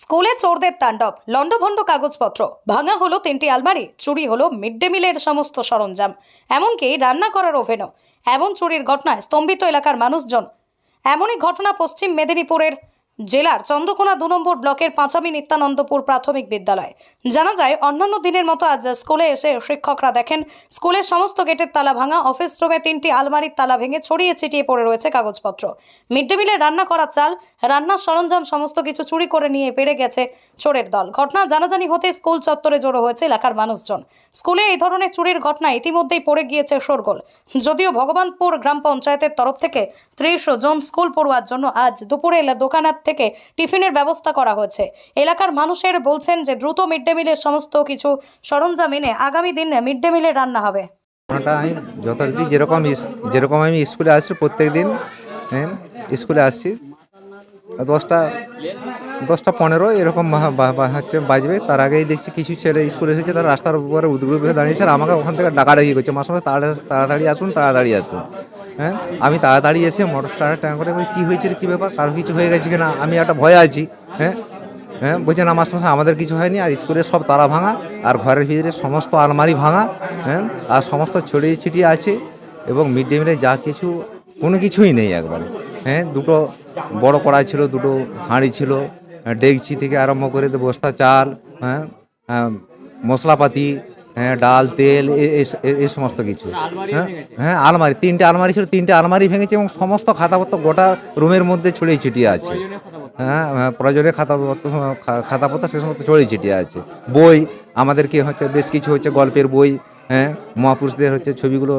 স্কুলে চোরদের তাণ্ডব, লণ্ডভণ্ড কাগজপত্র, ভাঙা হলো তিনটি আলমারি, চুরি হলো মিড ডে মিলের সমস্ত সরঞ্জাম। এমনকি রান্না করার ওভেনও। এমন চুরির ঘটনায় স্তম্ভিত এলাকার মানুষজন। এমনই ঘটনা পশ্চিম মেদিনীপুরের জেলার চন্দ্রকোনা দু নম্বর ব্লকের পাঁচামি নিত্যানন্দপুর প্রাথমিক বিদ্যালয়। জানা যায়, অন্যান্য দিনের মতো আজ স্কুলে এসে শিক্ষকরা দেখেন, স্কুলের সমস্ত গেটের তালা ভাঙা, অফিস রুমে তিনটি আলমারির তালা ভেঙে ছড়িয়ে ছিটিয়ে পড়ে রয়েছে কাগজপত্র। মিড ডে মিলে রান্না করা চাল, রান্নার সরঞ্জাম সমস্ত কিছু চুরি করে নিয়ে পেরে গেছে চোরের দল। ঘটনা জানাজানি হতে স্কুল চত্বরে জড়ো হয়েছে এলাকার মানুষজন। স্কুলে এই ধরনের চুরির ঘটনা ইতিমধ্যেই পড়ে গিয়েছে শোরগোল। যদিও ভগবানপুর গ্রাম পঞ্চায়েতের তরফ থেকে ত্রিশ জন স্কুল পড়ুয়ার জন্য আজ দুপুরে দোকানার থেকে টিফিনের ব্যবস্থা করা হয়েছে। এলাকার মানুষের বলছেন যে, দ্রুত মিড ডে মিলের সমস্ত কিছু সরঞ্জাম এনে আগামী দিনে মিড ডে মিলে রান্না হবে। আমি যথারীতি যেরকম যেরকম আমি স্কুলে আসছি প্রত্যেক দিন হ্যাঁ স্কুলে আসছি দশটা দশটা পনেরো, এরকম হচ্ছে বাজবে। তার আগেই দেখছি কিছু ছেলে স্কুলে এসেছে, তারা রাস্তার উপরে উদ্গ্রুপ হয়ে দাঁড়িয়েছে আর আমাকে ওখান থেকে ডাকাডাকি করছে। মাসে তাড়া- তাড়াতাড়ি আসুন তাড়াতাড়ি আসুন। হ্যাঁ? আমি তাড়াতাড়ি এসে মোটর স্টার্ট ট্যাং করে কী হয়েছে কী ব্যাপার? কারও কিছু হয়ে গেছে কিনা? আমি একটা ভয় আছি। হ্যাঁ? হ্যাঁ? বলছেন আমার সমস্যা আমাদের কিছু হয়নি, আর স্কুলের সব তালা ভাঙা, আর ঘরের ভিতরে সমস্ত আলমারি ভাঙা হ্যাঁ? আর সমস্ত ছড়িয়ে ছিটিয়ে আছে এবং মিড ডে মিলে যা কিছু, কোনো কিছুই নেই একবারে। হ্যাঁ? দুটো বড় কড়াই ছিল, দুটো হাঁড়ি ছিল ডেকচি থেকে আরম্ভ করে তো বস্তা চাল হ্যাঁ হ্যাঁ, মশলাপাতি হ্যাঁ ডাল তেল এই সমস্ত কিছু। হ্যাঁ হ্যাঁ আলমারি তিনটে আলমারি ছিল তিনটে আলমারি ভেঙেছে এবং সমস্ত খাতাপত্র গোটা রুমের মধ্যে ছড়িয়ে ছিটিয়ে আছে। হ্যাঁ হ্যাঁ, প্রয়োজনীয় খাতাপত্র খাতাপত্র সে সমস্ত ছড়িয়ে ছিটিয়ে আছে। বই আমাদেরকে হচ্ছে বেশ কিছু হচ্ছে গল্পের বই হ্যাঁ মহাপুরুষদের হচ্ছে ছবিগুলো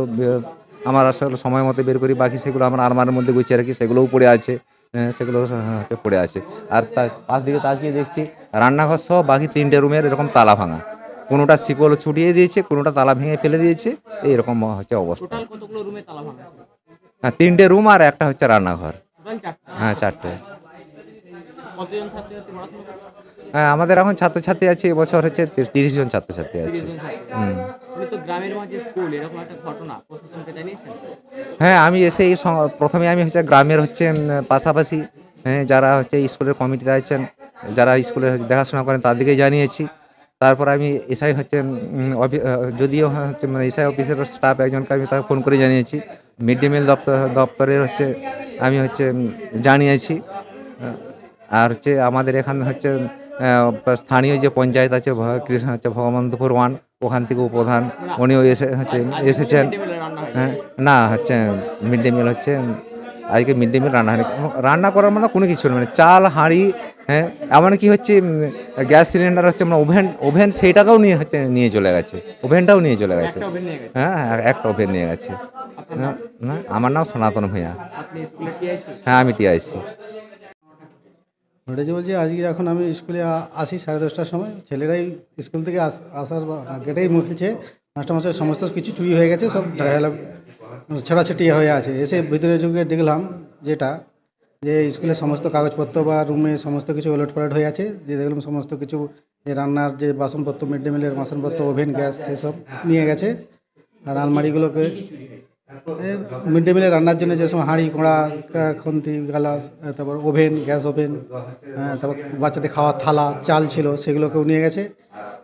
আমার আসলে সময় মতো বের করি বাকি সেগুলো আমার আলমারির মধ্যে গুছিয়ে রাখি সেগুলোও পড়ে আছে। হ্যাঁ, সেগুলো হচ্ছে পড়ে আছে। আর তার পাশ দিকে তাকিয়ে দেখছি রান্নাঘর সহ বাকি তিনটে রুমের এরকম তালা ভাঙা। কোনোটা শিকল ছুটিয়ে দিয়েছে কোনোটা তালা ভেঙে ফেলে দিয়েছে এইরকম হচ্ছে অবস্থা। হ্যাঁ তিনটে রুম আর একটা হচ্ছে রান্নাঘর। হ্যাঁ চারটে। হ্যাঁ আমাদের এখন ছাত্রছাত্রী আছে এবছর হচ্ছে তিরিশ জন ছাত্রছাত্রী আছে। তিরিশজন হ্যাঁ আমি এসে এই প্রথমে আমি হচ্ছে গ্রামের হচ্ছে পাশাপাশি হ্যাঁ যারা হচ্ছে স্কুলের কমিটিতে আছেন যারা স্কুলে দেখাশোনা করেন, তাদেরকে জানিয়েছি। তারপর আমি এসআই হচ্ছে যদিও হচ্ছে মানে এসআই অফিসের স্টাফ একজনকে আমি তাকে ফোন করে জানিয়েছি। মিড ডে মিল দপ্তর, দপ্তরের হচ্ছে, আমি হচ্ছে জানিয়েছি। আর হচ্ছে আমাদের এখানে হচ্ছে স্থানীয় যে পঞ্চায়েত আছে হচ্ছে ভগবন্তপুর ওয়ান ওখান থেকে প্রধান উনিও এসে হচ্ছে এসেছেন। হ্যাঁ না হচ্ছে মিড ডে মিল হচ্ছে আজকে মিড ডে মিল রান্না হয়নি। রান্না করার মানে কোনো কিছু মানে চাল হাঁড়ি হ্যাঁ এমনকি হচ্ছে গ্যাস সিলিন্ডার হচ্ছে আমরা ওভেন ওভেন সেইটাকেও নিয়ে হচ্ছে নিয়ে চলে গেছে। ওভেনটাও নিয়ে চলে গেছে। হ্যাঁ আর একটা ওভেন নিয়ে গেছে। না, আমার নাম সনাতন টিআইসি? হ্যাঁ আমি টিআইসি। ঘটেছে বলছি, আজকে এখন আমি স্কুলে আসি সাড়ে দশটার সময়, ছেলেরাই স্কুল থেকে আস- আসার গেটেই মুখেছে মাস্টারমশাই, সমস্ত কিছু চুরি হয়ে গেছে, সব ঢালা ছড়াছড়ি হয়ে আছে। এসে ভিতরে যুগে দেখলাম যেটা, যে স্কুলের সমস্ত কাগজপত্র বা রুমে সমস্ত কিছু ওলট পালট হয়ে আছে। যে দেখলাম সমস্ত কিছু রান্নার যে বাসনপত্র, মিড ডে মিলের বাসনপত্র, ওভেন, গ্যাস, সেসব নিয়ে গেছে। আর আলমারিগুলোকে মিড ডে মিলে রান্নার জন্য যে হাঁড়ি কোঁড়া খুন্তি গালাস তারপর ওভেন, গ্যাস ওভেন তারপর বাচ্চাদের খাওয়ার থালা, চাল ছিল, সেগুলোকেও নিয়ে গেছে।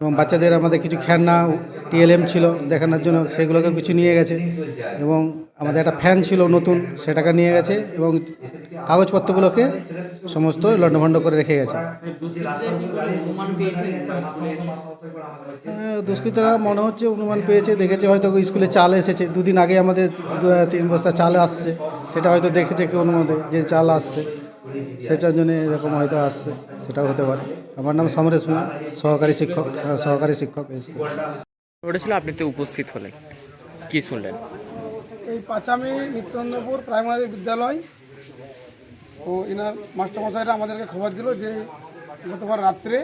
এবং বাচ্চাদের আমাদের কিছু খেলনা টিএলএম ছিল দেখানোর জন্য সেগুলোকে কিছু নিয়ে গেছে। এবং আমাদের একটা ফ্যান ছিল নতুন, সেটাকে নিয়ে গেছে। এবং কাগজপত্রগুলোকে সমস্ত লণ্ডভণ্ড করে রেখে গেছে? হ্যাঁ, দুষ্কৃতীরা মনে হচ্ছে অনুমান পেয়েছে দেখেছে হয়তো স্কুলে চাল এসেছে। দুদিন আগে আমাদের দু- তিন বস্তা চাল আসছে। সেটা হয়তো দেখেছে কেউ অনুমানে যে চাল আসছে। সেটার জন্য এরকম হয়তো আসছে সেটাও হতে পারে। আমার নাম সমরেশ মিয়া সহকারী শিক্ষক আহ, সহকারী শিক্ষক ছিল আপনি তো উপস্থিত হলেন। কি শুনলেন? এই পাঁচামি নিত্যানন্দপুর প্রাইমারি বিদ্যালয় ও এনার মাস্টারমশাইরা আমাদেরকে খবর দিল যে গতবার রাত্রে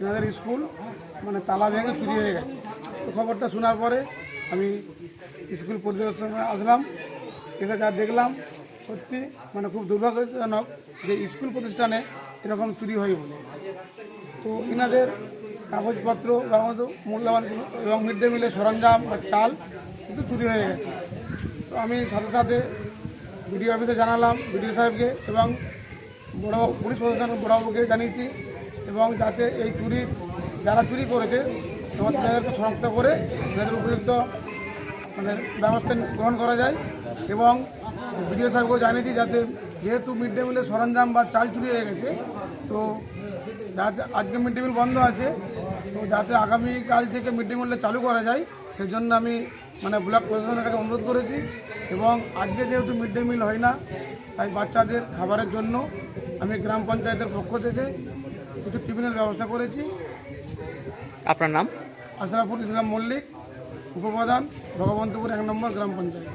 এনাদের স্কুল মানে তালা ভেঙে চুরি হয়ে গেছে। তো খবরটা শোনার পরে আমি স্কুল পরিদর্শনে আসলাম এসে যা দেখলাম সত্যি মানে খুব দুর্ভাগ্যজনক যে স্কুল প্রতিষ্ঠানে এরকম চুরি হয় বলে। তো ইনাদের কাগজপত্র বা মূল্যবান এবং মিড ডে মিলের সরঞ্জাম বা চাল কিন্তু চুরি হয়ে গেছে। তো আমি সাথে সাথে বিডিও অফিসে জানালাম, বিডিও সাহেবকে এবং বড় পুলিশ প্রশাসনের বড়বাবুকে জানিয়েছি এবং যাতে এই চুরির যারা চুরি করেছে তাদেরকে শনাক্ত করে তাদের উপযুক্ত মানে ব্যবস্থা গ্রহণ করা যায় এবং বিডিও সাহেবকেও জানিয়েছি যাতে যেহেতু মিড ডে মিলের সরঞ্জাম বা চাল চুরি হয়ে গেছে, তো যাতে আজকে মিড ডে মিল বন্ধ আছে, তো যাতে আগামীকাল থেকে মিড ডে মিলটা চালু করা যায়, সেজন্য আমি মানে ব্লক প্রশাসনের কাছে অনুরোধ করেছি এবং আজকে যেহেতু মিড ডে মিল হয় না তাই বাচ্চাদের খাবারের জন্য আমি গ্রাম পঞ্চায়েতের পক্ষ থেকে কিছু টিফিনের ব্যবস্থা করেছি। আপনার নাম? আশরাফুল ইসলাম মল্লিক উপপ্রধান ভগবন্তপুর এক নম্বর গ্রাম পঞ্চায়েত।